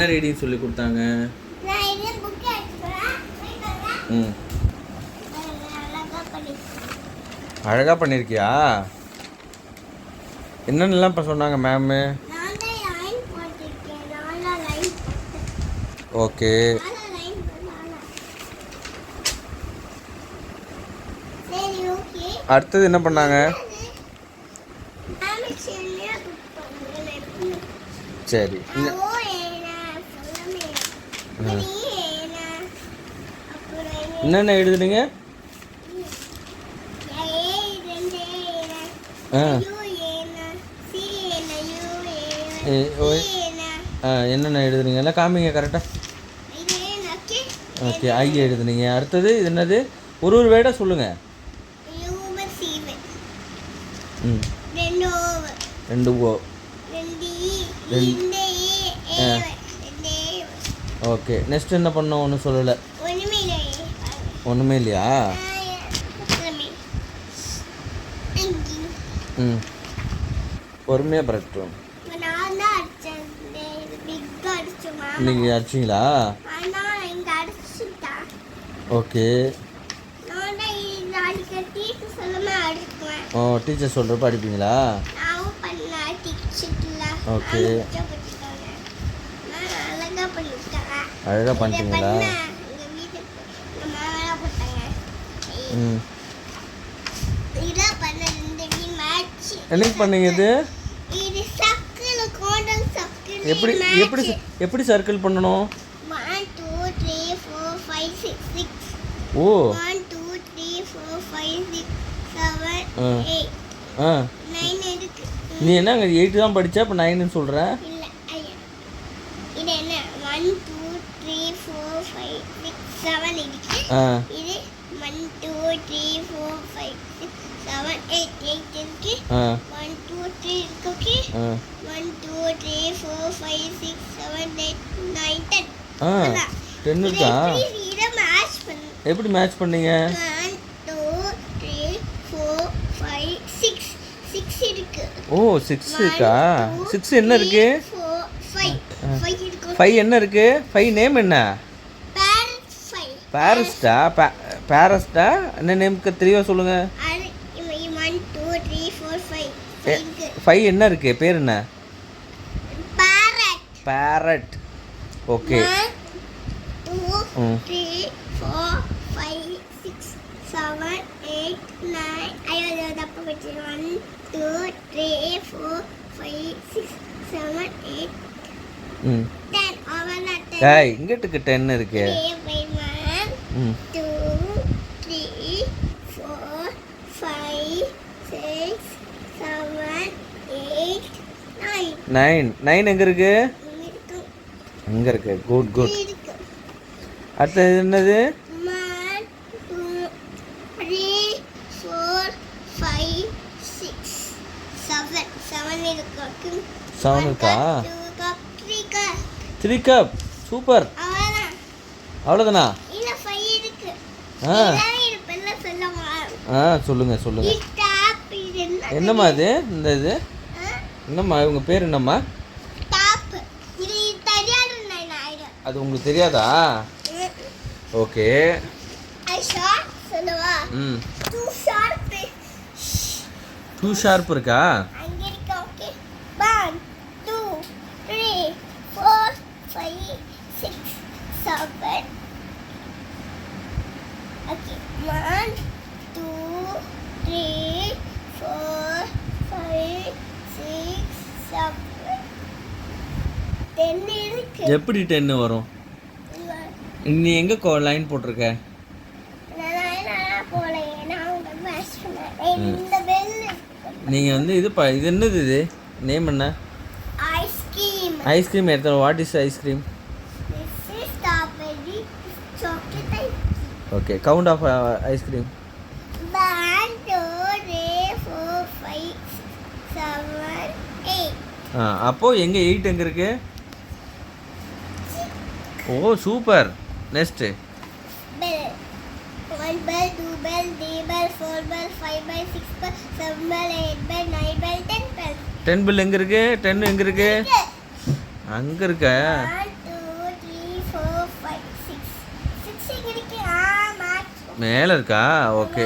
என்ன ரீடிங் சொல்லி கொடுத்தாங்க. ம். அழகாக பண்ணியிருக்கியா என்னென்னலாம் இப்போ சொன்னாங்க மேமு ஓகே அடுத்தது என்ன பண்ணாங்க? சரி இந்த- ஓ ஏனா சொல்லமே நீ ஏனா அப்புறம் என்ன என்னென்ன எழுதுனீங்க? ஆ. ஆ என்னென்ன எழுதுனீங்க? எல்லாம் காமிங்க கரெக்டாக ஓகே ஐ எழுதுனீங்க. அடுத்தது இது என்னது? ஒரு ஒரு வேர்டாக சொல்லுங்கள் ம். ரெண்டு ஓ. ரெண்டு ரெண்டு. ஓகே. நெக்ஸ்ட் என்ன பண்ணோம்? ஒன்றும் சொல்லலை. ஒன்றுமே இல்லையா. ம். பொறுமையாக பரட்டும் நீங்கள் அடிச்சிங்களா? ஓகே. ஓ டீச்சர் சொல்கிறப்ப அடிப்பீங்களா? நானும் பண்ண டிக்ஷிட்ல Okay. நான் அழகா பண்ணிருக்கேன் அழகாக பண்ணிட்டீங்களா? ம். என்னைக்கு பண்ணீங்க இது? எப்படி எப்படி எப்படி சர்க்கிள் பண்ணணும்? ஓ. நீ என்ன எயிட்டு தான் படித்தா இப்போ நைனுன்னு சொல்கிற இல்ல ஐயா இது என்ன one two three four five six seven இருக்கு ஆ இது one two three four five six seven eight eight இருக்கு ஒன் டூ த்ரீ இருக்கு okay one two three four five six seven eight nine ten ten இருக்கா இதை match பண்ணு எப்படி match பண்ணீங்க one two three four five six six இருக்கு oh six இருக்கா six என்ன இருக்கு ஃபைவ் என்ன இருக்கு ஃபைவ் நேம் என்ன பேரஸ்டா பேரஸ்டா என்ன நேம்க்கு தெளிவாக சொல்லுங்க. அது one two three four five என்ன இருக்கு? பேர் என்ன? பேரட் ஓகே இங்கிட்டுக்கு டென் இருக்கு. Two three four five six seven eight nine nine nine எங்கே இருக்கு? அங்கே இருக்கு? குட் குட் அடுத்தது என்னது? செவன் இருக்கு? த்ரீ கப் சூப்பர் அவ்வளோதான் அவ்வளோதானா இல்லை ஃபைவ் இருக்கு ஆ. ஆ சொல்லுங்க சொல்லுங்க. என்னம்மா இது? இந்த இது? என்னம்மா இவங்க பேர் என்னம்மா? அது உங்களுக்கு தெரியாதா? ஓகே. ம். டூ ஷார்ப் இருக்கா? அங்க okay one two three four five six seven ten இருக்கு. எப்படி டென்னு வரும்? நீ எங்கே லைன் போட்டிருக்க? நான் போல ஏன்னா அவங்க பண்ணேன் இந்த பெல் நீங்கள் வந்து இது ப இது என்னது இது? நேம் என்ன? ஐஸ்கிரீம் ஐஸ்கிரீம் எடுத்த what is ice cream okay count of ice cream. ஆ அப்போது எங்கே எயிட் எங்கே இருக்கு ஓ super next Bell. One bell, two bell, three bell, four bell, five bell, six bell, seven bell, eight bell, nine bell, ten bell. Ten bell எங்கே இருக்கு ten எங்கே இருக்கு அங்கே இருக்க மேலே இருக்கா ஓகே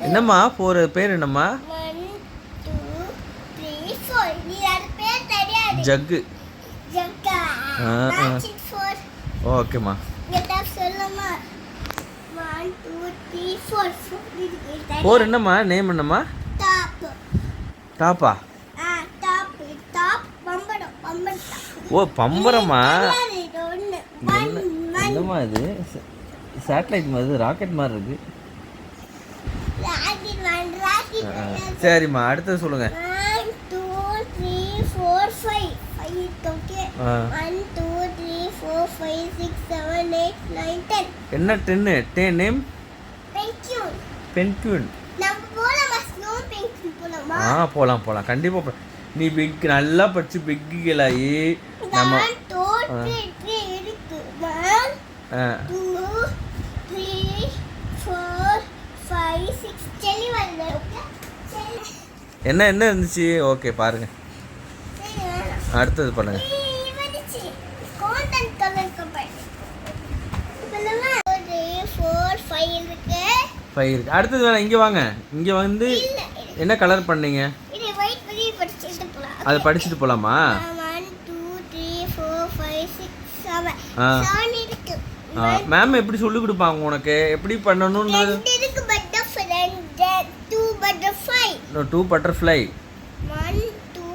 என்னம்மா? ஃபோர் பேர் என்னம்மா? ஜக்கு ஓகேம்மா ஃபோர் என்னம்மா? நேம் என்னம்மா? டாப் டாப்பா ஓ பம்பரமா? என்னம்மா இது? சேட்டலைட் மாதிரி ராக்கெட் மாதிரி இருக்கு. சரிம்மா அடுத்தது சொல்லுங்க. டென் என்ன டென்னு டே நேம் பென்குயின் ஆ போகலாம் போகலாம் கண்டிப்பாக நீ பிக் நல்லா படிச்சு பிக்குகளாகி நம்ம என்ன என்ன இருந்துச்சு? ஓகே பாருங்க. அடுத்தது பண்ணுங்க. ஃபைவ் இருக்கு. அடுத்தது வேணாம் இங்கே வாங்க. இங்கே வந்து என்ன கலர் பண்ணீங்க? அதை படிச்சுட்டு போகலாமா டூ ஆ. மேம் எப்படி சொல்லி கொடுப்பாங்க உனக்கு? எப்படி ரெண்டு இருக்கு பட்டர்ஃப்ளை ரெண்டு two butterfly two butterfly one two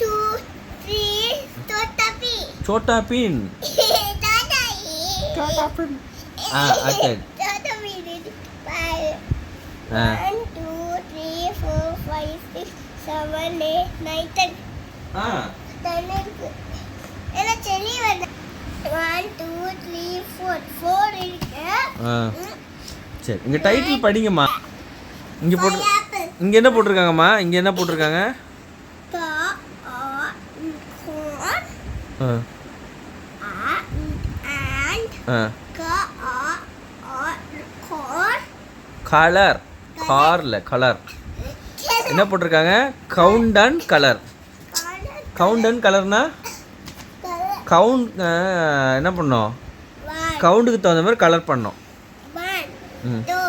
two three தோட்டாப்பி Chhota Bheem ஆ அச்சா தோட்டாப்பி இருக்கு பாரு ஆ one two three four five six seven eight nine ten ஆ டென் இருக்கு ஏன்னா செல்லி வந்து one two three four four இருக்கு. ஆ. சரி இங்கே டைட்டில் படிங்கம்மா. இங்கே போட்டு இங்கே என்ன போட்டிருக்காங்கம்மா? இங்கே என்ன போட்டிருக்காங்க? கலர் காரில் கலர் என்ன போட்டிருக்காங்க? Count and colour count and கலர்னா count என்ன பண்ணோம்? கவுண்டுக்கு தகுந்த மாதிரி கலர் பண்ணோம். ம்.